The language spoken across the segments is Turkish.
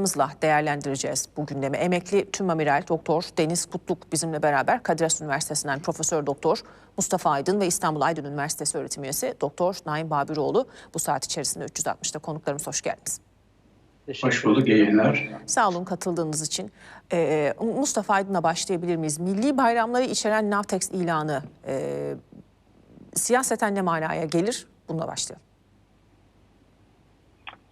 Mızla değerlendireceğiz bu gündemi. Emekli Tüm Amiral Doktor Deniz Kutluk bizimle beraber Kadir Has Üniversitesi'nden Profesör Doktor Mustafa Aydın ve İstanbul Aydın Üniversitesi öğretim üyesi Doktor Naim Babiroğlu bu saat içerisinde 360'ta konuklarımız hoş geldiniz. Hoş bulduk, iyi yayınlar. Sağ olun katıldığınız için. Ee, Mustafa Aydın'la başlayabilir miyiz? Milli bayramları içeren Navtex ilanı e, siyaseten ne manaya gelir? Bununla başlayalım.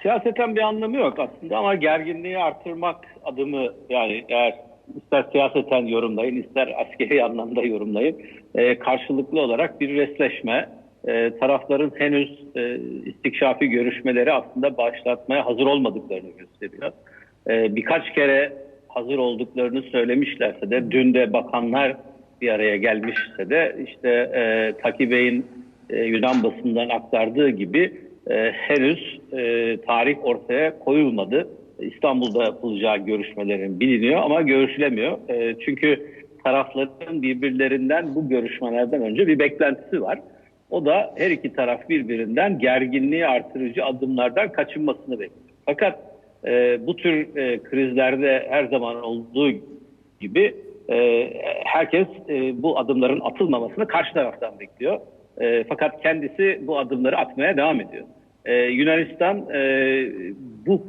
Siyaseten bir anlamı yok aslında ama gerginliği artırmak adımı yani eğer ister siyaseten yorumlayın ister askeri anlamda yorumlayın e, karşılıklı olarak bir resleşme e, tarafların henüz e, istikşafi görüşmeleri aslında başlatmaya hazır olmadıklarını gösteriyor. E, birkaç kere hazır olduklarını söylemişlerse de dün de bakanlar bir araya gelmişse de işte e, Taki Bey'in e, Yunan basından aktardığı gibi e, henüz e, tarih ortaya koyulmadı. İstanbul'da yapılacağı görüşmelerin biliniyor ama görüşülemiyor. E, çünkü tarafların birbirlerinden bu görüşmelerden önce bir beklentisi var. O da her iki taraf birbirinden gerginliği artırıcı adımlardan kaçınmasını bekliyor. Fakat e, bu tür e, krizlerde her zaman olduğu gibi e, herkes e, bu adımların atılmamasını karşı taraftan bekliyor. E, fakat kendisi bu adımları atmaya devam ediyor. E, Yunanistan e, bu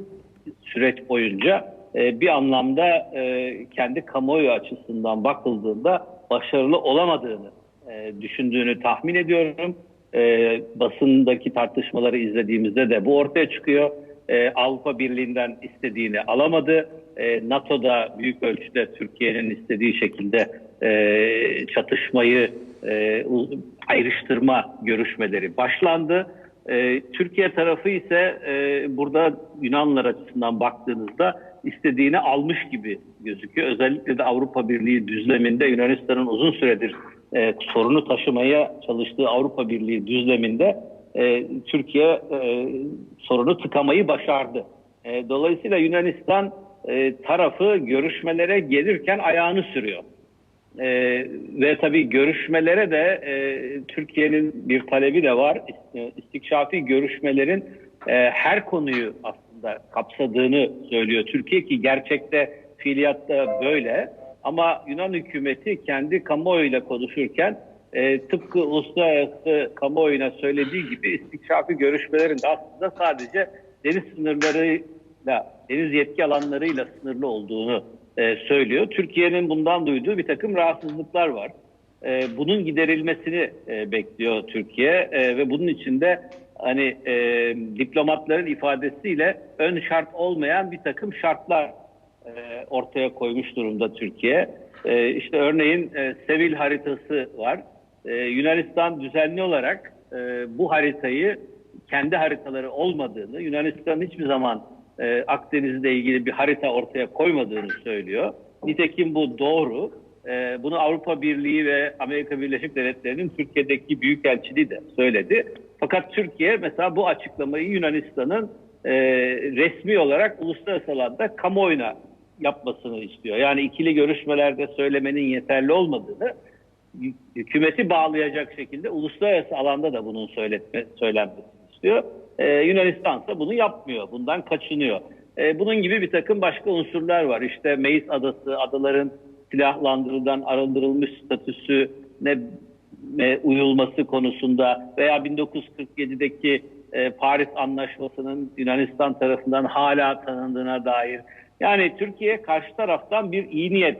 süreç boyunca e, bir anlamda e, kendi kamuoyu açısından bakıldığında başarılı olamadığını e, düşündüğünü tahmin ediyorum. E, basındaki tartışmaları izlediğimizde de bu ortaya çıkıyor. E, Avrupa Birliği'nden istediğini alamadı. E, NATO'da büyük ölçüde Türkiye'nin istediği şekilde e, çatışmayı e, ayrıştırma görüşmeleri başlandı. E, Türkiye tarafı ise e, burada Yunanlar açısından baktığınızda istediğini almış gibi gözüküyor. Özellikle de Avrupa Birliği düzleminde Yunanistan'ın uzun süredir e, sorunu taşımaya çalıştığı Avrupa Birliği düzleminde e, Türkiye sorunu tıkamayı başardı. Dolayısıyla Yunanistan tarafı görüşmelere gelirken ayağını sürüyor. E, ve tabii görüşmelere de e, Türkiye'nin bir talebi de var. İstikşafi görüşmelerin e, her konuyu aslında kapsadığını söylüyor Türkiye ki gerçekte fiiliyatta böyle. Ama Yunan hükümeti kendi kamuoyuyla konuşurken e, tıpkı uluslararası kamuoyuna söylediği gibi istikşafi görüşmelerin de aslında sadece deniz sınırlarıyla, deniz yetki alanlarıyla sınırlı olduğunu e, söylüyor. Türkiye'nin bundan duyduğu bir takım rahatsızlıklar var. E, bunun giderilmesini e, bekliyor Türkiye e, ve bunun içinde hani e, diplomatların ifadesiyle ön şart olmayan bir takım şartlar e, ortaya koymuş durumda Türkiye. E, işte örneğin e, Sevil haritası var. E, Yunanistan düzenli olarak e, bu haritayı kendi haritaları olmadığını, Yunanistan hiçbir zaman e, Akdeniz'le ilgili bir harita ortaya koymadığını söylüyor. Nitekim bu doğru. E, bunu Avrupa Birliği ve Amerika Birleşik Devletleri'nin Türkiye'deki büyükelçiliği de söyledi. Fakat Türkiye mesela bu açıklamayı Yunanistan'ın e, resmi olarak uluslararası alanda kamuoyuna yapmasını istiyor. Yani ikili görüşmelerde söylemenin yeterli olmadığını hükümeti bağlayacak şekilde uluslararası alanda da bunun söyletme, söylenmesini istiyor. Ee, Yunanistan ise bunu yapmıyor, bundan kaçınıyor. Ee, bunun gibi bir takım başka unsurlar var. İşte Meis Adası, adaların silahlandırılan arındırılmış statüsüne e, uyulması konusunda veya 1947'deki e, Paris Anlaşması'nın Yunanistan tarafından hala tanındığına dair. Yani Türkiye karşı taraftan bir iyi niyet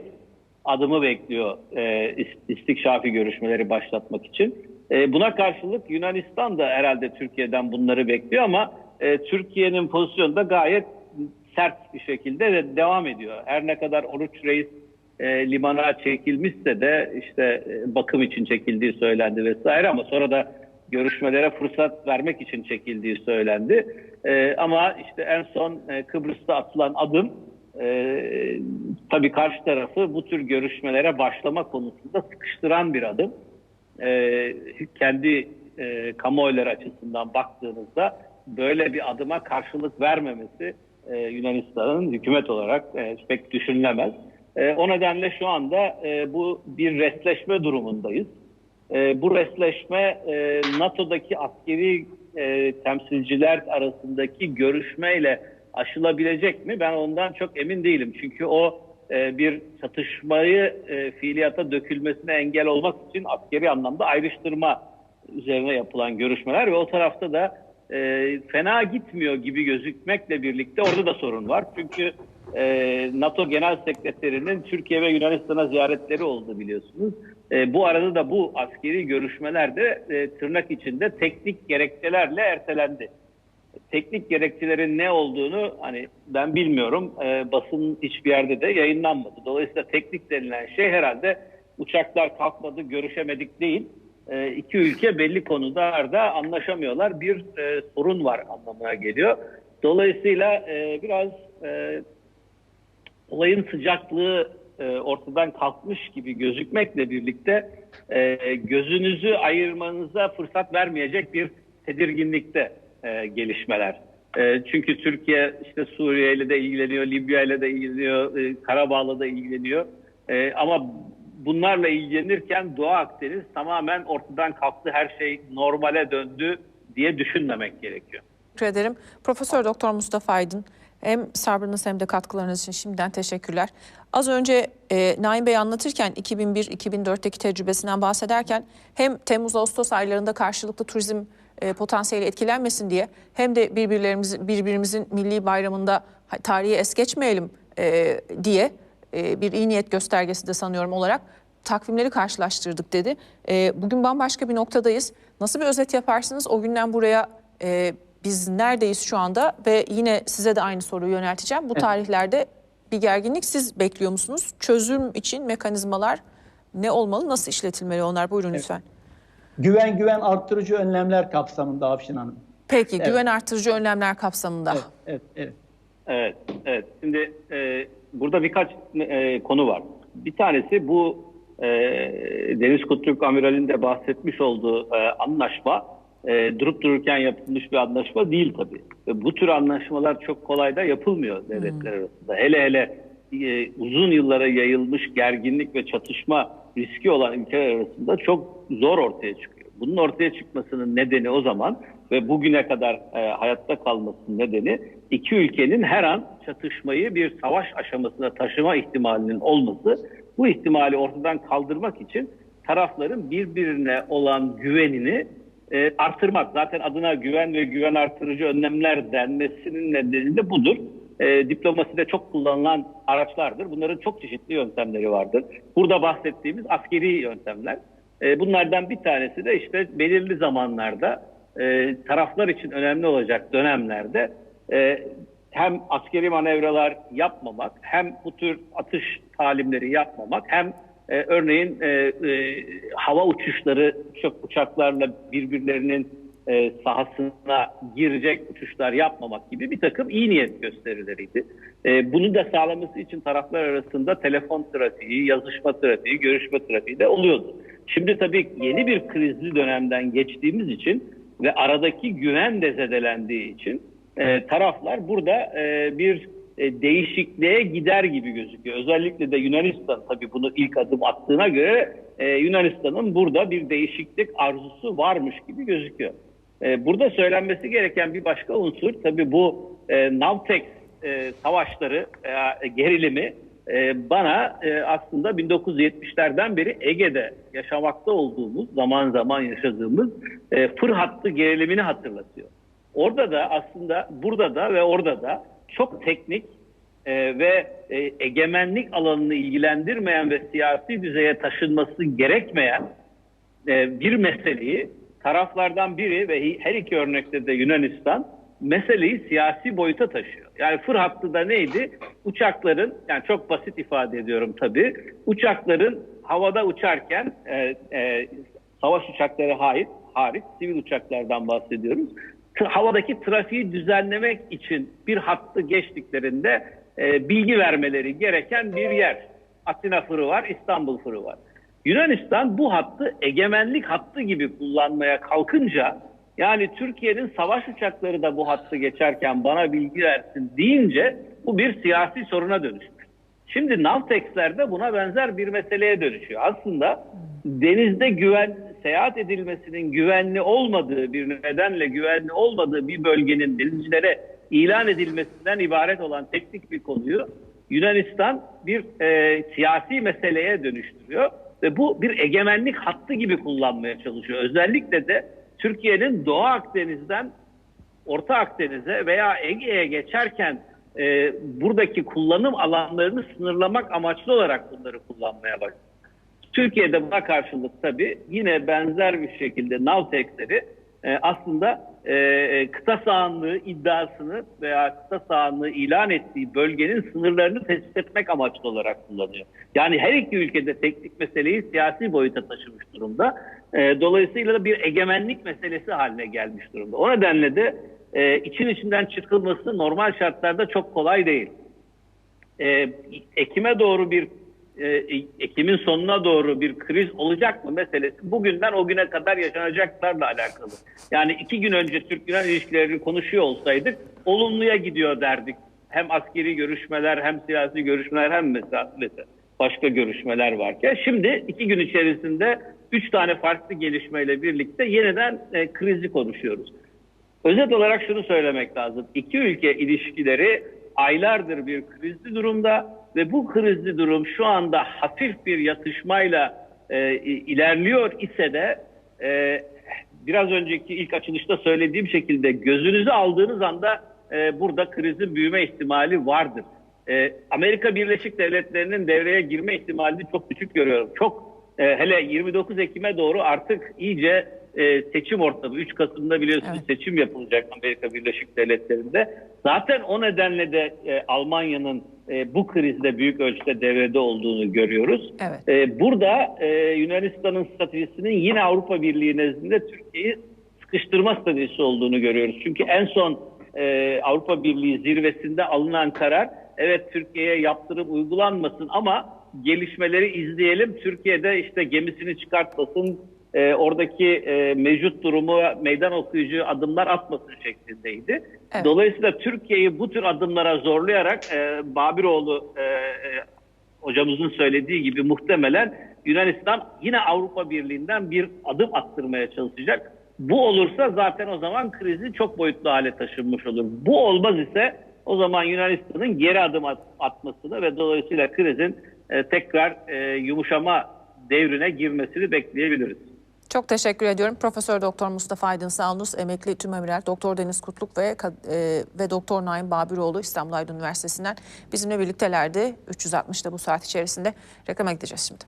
adımı bekliyor e, istikşafi görüşmeleri başlatmak için. E, buna karşılık Yunanistan da herhalde Türkiye'den bunları bekliyor ama e, Türkiye'nin pozisyonu da gayet sert bir şekilde de devam ediyor. Her ne kadar Oruç Reis e, limana çekilmişse de işte e, bakım için çekildiği söylendi vesaire ama sonra da görüşmelere fırsat vermek için çekildiği söylendi. E, ama işte en son e, Kıbrıs'ta atılan adım e, tabii karşı tarafı bu tür görüşmelere başlama konusunda sıkıştıran bir adım. E, kendi e, kamuoyları açısından baktığınızda böyle bir adıma karşılık vermemesi e, Yunanistan'ın hükümet olarak e, pek düşünülemez. E, o nedenle şu anda e, bu bir resleşme durumundayız. E, bu resleşme e, NATO'daki askeri e, temsilciler arasındaki görüşmeyle aşılabilecek mi? Ben ondan çok emin değilim. Çünkü o e, bir çatışmayı e, fiiliyata dökülmesine engel olmak için askeri anlamda ayrıştırma üzerine yapılan görüşmeler ve o tarafta da e, fena gitmiyor gibi gözükmekle birlikte orada da sorun var. Çünkü e, NATO Genel Sekreterinin Türkiye ve Yunanistan'a ziyaretleri oldu biliyorsunuz. Bu arada da bu askeri görüşmeler de tırnak içinde teknik gerekçelerle ertelendi. Teknik gerekçelerin ne olduğunu hani ben bilmiyorum. E, basın hiçbir yerde de yayınlanmadı. Dolayısıyla teknik denilen şey herhalde uçaklar kalkmadı, görüşemedik değil. E, iki ülke belli konularda anlaşamıyorlar. Bir e, sorun var anlamına geliyor. Dolayısıyla e, biraz e, olayın sıcaklığı e, ortadan kalkmış gibi gözükmekle birlikte e, gözünüzü ayırmanıza fırsat vermeyecek bir tedirginlikte e, gelişmeler. E, çünkü Türkiye işte Suriye ile de ilgileniyor, Libya ile de ilgileniyor, e, Karabağ'la da ilgileniyor. E, ama bunlarla ilgilenirken Doğu Akdeniz tamamen ortadan kalktı, her şey normale döndü diye düşünmemek gerekiyor. Teşekkür ederim. Profesör Doktor Mustafa Aydın hem sabrınız hem de katkılarınız için şimdiden teşekkürler. Az önce e, Naim Bey anlatırken 2001-2004'teki tecrübesinden bahsederken hem Temmuz-Ağustos aylarında karşılıklı turizm e, potansiyeli etkilenmesin diye hem de birbirlerimizin birbirimizin milli bayramında tarihi es geçmeyelim e, diye e, bir iyi niyet göstergesi de sanıyorum olarak takvimleri karşılaştırdık dedi. E, bugün bambaşka bir noktadayız. Nasıl bir özet yaparsınız? O günden buraya e, biz neredeyiz şu anda ve yine size de aynı soruyu yönelteceğim. Bu tarihlerde bir gerginlik siz bekliyor musunuz? Çözüm için mekanizmalar ne olmalı? Nasıl işletilmeli onlar? Buyurun lütfen. Güven güven arttırıcı önlemler kapsamında Afşin Hanım. Peki güven artırıcı önlemler kapsamında. Evet, evet, evet. Evet, evet. Şimdi e, burada birkaç e, konu var. Bir tanesi bu e, Deniz Kutlup Amiral'in de bahsetmiş olduğu e, anlaşma e, durup dururken yapılmış bir anlaşma değil tabii. Ve bu tür anlaşmalar çok kolay da yapılmıyor devletler arasında. Hele hele e, uzun yıllara yayılmış gerginlik ve çatışma riski olan ülkeler arasında çok zor ortaya çıkıyor. Bunun ortaya çıkmasının nedeni o zaman ve bugüne kadar e, hayatta kalmasının nedeni iki ülkenin her an çatışmayı bir savaş aşamasına taşıma ihtimalinin olması. Bu ihtimali ortadan kaldırmak için tarafların birbirine olan güvenini e, artırmak. Zaten adına güven ve güven artırıcı önlemler denmesinin nedeni de budur. E, diplomaside çok kullanılan araçlardır. Bunların çok çeşitli yöntemleri vardır. Burada bahsettiğimiz askeri yöntemler. E, bunlardan bir tanesi de işte belirli zamanlarda e, taraflar için önemli olacak dönemlerde e, hem askeri manevralar yapmamak, hem bu tür atış talimleri yapmamak, hem e, örneğin e, e, hava uçuşları çok uçaklarla birbirlerinin e, sahasına girecek uçuşlar yapmamak gibi bir takım iyi niyet gösterileriydi. E, bunu da sağlaması için taraflar arasında telefon trafiği, yazışma trafiği, görüşme trafiği de oluyordu. Şimdi tabii yeni bir krizli dönemden geçtiğimiz için ve aradaki güven de zedelendiği için e, taraflar burada e, bir e, değişikliğe gider gibi gözüküyor. Özellikle de Yunanistan tabii bunu ilk adım attığına göre e, Yunanistan'ın burada bir değişiklik arzusu varmış gibi gözüküyor. E, burada söylenmesi gereken bir başka unsur tabii bu e, Navtex e, savaşları, e, gerilimi e, bana e, aslında 1970'lerden beri Ege'de yaşamakta olduğumuz, zaman zaman yaşadığımız e, fır hattı gerilimini hatırlatıyor. Orada da aslında burada da ve orada da çok teknik e, ve e, egemenlik alanını ilgilendirmeyen ve siyasi düzeye taşınması gerekmeyen e, bir meseleyi taraflardan biri ve her iki örnekte de Yunanistan meseleyi siyasi boyuta taşıyor. Yani fır hattı da neydi? Uçakların, yani çok basit ifade ediyorum tabii, uçakların havada uçarken e, e, savaş uçakları hariç, hariç sivil uçaklardan bahsediyoruz. Havadaki trafiği düzenlemek için bir hattı geçtiklerinde e, bilgi vermeleri gereken bir yer. Atina fırı var, İstanbul fırı var. Yunanistan bu hattı egemenlik hattı gibi kullanmaya kalkınca yani Türkiye'nin savaş uçakları da bu hattı geçerken bana bilgi versin deyince bu bir siyasi soruna dönüşmüş. Şimdi Navtex'ler de buna benzer bir meseleye dönüşüyor. Aslında denizde güven seyahat edilmesinin güvenli olmadığı bir nedenle güvenli olmadığı bir bölgenin denizcilere ilan edilmesinden ibaret olan teknik bir konuyu Yunanistan bir e, siyasi meseleye dönüştürüyor ve bu bir egemenlik hattı gibi kullanmaya çalışıyor. Özellikle de Türkiye'nin Doğu Akdeniz'den Orta Akdeniz'e veya Ege'ye geçerken e, buradaki kullanım alanlarını sınırlamak amaçlı olarak bunları kullanmaya başladı. Türkiye'de buna karşılık tabii yine benzer bir şekilde Navtex'leri e, aslında e, kıta sahanlığı iddiasını veya kıta sahanlığı ilan ettiği bölgenin sınırlarını tespit etmek amaçlı olarak kullanıyor. Yani her iki ülkede teknik meseleyi siyasi boyuta taşımış durumda. E, dolayısıyla da bir egemenlik meselesi haline gelmiş durumda. O nedenle de e, için içinden çıkılması normal şartlarda çok kolay değil. E, Ekim'e doğru bir e, Ekim'in sonuna doğru bir kriz olacak mı meselesi bugünden o güne kadar yaşanacaklarla alakalı. Yani iki gün önce Türk-Yunan ilişkilerini konuşuyor olsaydık olumluya gidiyor derdik. Hem askeri görüşmeler hem siyasi görüşmeler hem mesela başka görüşmeler varken şimdi iki gün içerisinde üç tane farklı gelişmeyle birlikte yeniden e, krizi konuşuyoruz. Özet olarak şunu söylemek lazım. İki ülke ilişkileri aylardır bir krizli durumda ve bu krizli durum şu anda hafif bir yatışmayla e, ilerliyor ise de e, biraz önceki ilk açılışta söylediğim şekilde gözünüzü aldığınız anda e, burada krizin büyüme ihtimali vardır. E, Amerika Birleşik Devletleri'nin devreye girme ihtimalini çok düşük görüyorum. Çok e, hele 29 Ekim'e doğru artık iyice e, seçim ortamı. 3 Kasım'da biliyorsunuz Evet. seçim yapılacak Amerika Birleşik Devletleri'nde. Zaten o nedenle de e, Almanya'nın e, bu krizde büyük ölçüde devrede olduğunu görüyoruz. Evet. E, burada e, Yunanistan'ın stratejisinin yine Avrupa Birliği nezdinde Türkiye'yi sıkıştırma stratejisi olduğunu görüyoruz. Çünkü en son e, Avrupa Birliği zirvesinde alınan karar evet Türkiye'ye yaptırım uygulanmasın ama gelişmeleri izleyelim. Türkiye'de işte gemisini çıkartmasın, e, oradaki e, mevcut durumu meydan okuyucu adımlar atmasın şeklindeydi. Evet. Dolayısıyla Türkiye'yi bu tür adımlara zorlayarak e, Babiroğlu e, e, hocamızın söylediği gibi muhtemelen Yunanistan yine Avrupa Birliği'nden bir adım attırmaya çalışacak. Bu olursa zaten o zaman krizi çok boyutlu hale taşınmış olur. Bu olmaz ise o zaman Yunanistan'ın geri adım at- atmasını ve dolayısıyla krizin e, tekrar e, yumuşama devrine girmesini bekleyebiliriz. Çok teşekkür ediyorum. Profesör Doktor Mustafa Aydın Sağolunuz, emekli tümamiral Doktor Deniz Kutluk ve e, ve Doktor Naim Babiroğlu İstanbul Aydın Üniversitesi'nden bizimle birliktelerdi. 360'da bu saat içerisinde reklama gideceğiz şimdi.